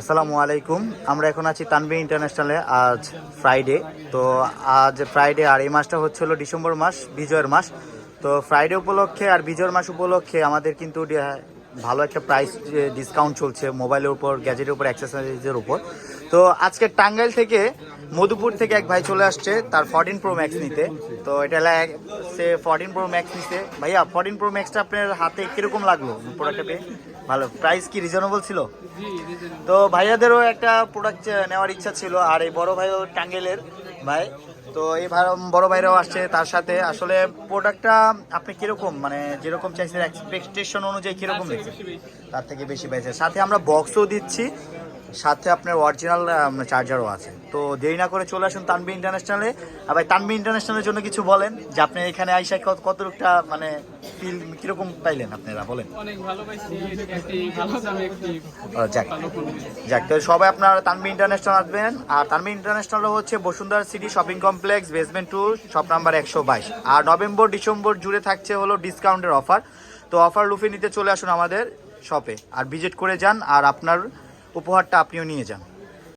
আসসালামু আলাইকুম। আমরা এখন আছি তানবি ইন্টারন্যাশনালে আজ ফ্রাইডে তো আজ ফ্রাইডে আর এই মাসটা হচ্ছে হলো ডিসেম্বর মাস, বিজয়ের মাস। তো ফ্রাইডে উপলক্ষে আর বিজয়ের মাস উপলক্ষে আমাদের কিন্তু ভালো একটা প্রাইস ডিসকাউন্ট চলছে মোবাইলের উপর গ্যাজেটের উপর অ্যাক্সেসরিজের উপর। তো আজকে টাঙ্গাইল থেকে মধুপুর থেকে এক ভাই চলে আসছে তার ফর্টিন প্রো ম্যাক্স নিতে। তো এটা সে ফর্টিন প্রো ম্যাক্স নিতে ভাইয়া ফর্টিন প্রো ম্যাক্সটা আপনার হাতে কীরকম লাগল প্রোডাক্টটা পেয়ে? ভালো। প্রাইস কি রিজনেবল ছিল? তো ভাইয়াদেরও একটা প্রোডাক্ট নেওয়ার ইচ্ছা ছিল আর এই বড় ভাইও টাঙ্গেলের ভাই। তো এই বড় ভাইরাও আসছে তার সাথে। আসলে প্রোডাক্টটা আপনি কীরকম? মানে যেরকম চাইছেন এক্সপেকটেশন অনুযায়ী কীরকম দেখছেন তার থেকে বেশি পেয়েছে সাথে আমরা বক্সও দিচ্ছি। সাথে আপনার অরিজিনাল চার্জারও আছে। তো দেরি না করে চলে আসুন তানবি ইন্টারন্যাশনালে আর ভাই তানবি ইন্টারন্যাশনালের জন্য কিছু বলেন যে আপনি এখানে আইসা কত কতটুকটা মানে ফিল কীরকম পাইলেন আপনারা বলেন। অনেক ভালো পাইছি ভালো দামে একটি যাক। যাক তো সবাই আপনারা তানবি ইন্টারন্যাশনাল আসবেন। আর তানবি ইন্টারন্যাশনাল হচ্ছে Bashundhara city shopping complex basement two shop number একশো বাইশ। আর নভেম্বর ডিসেম্বর জুড়ে থাকছে হলো ডিসকাউন্টের অফার তো অফার লুফে নিতে চলে আসুন আমাদের শপে আর ভিজিট করে যান আর আপনার উপহারটা আপনিও নিয়ে যান।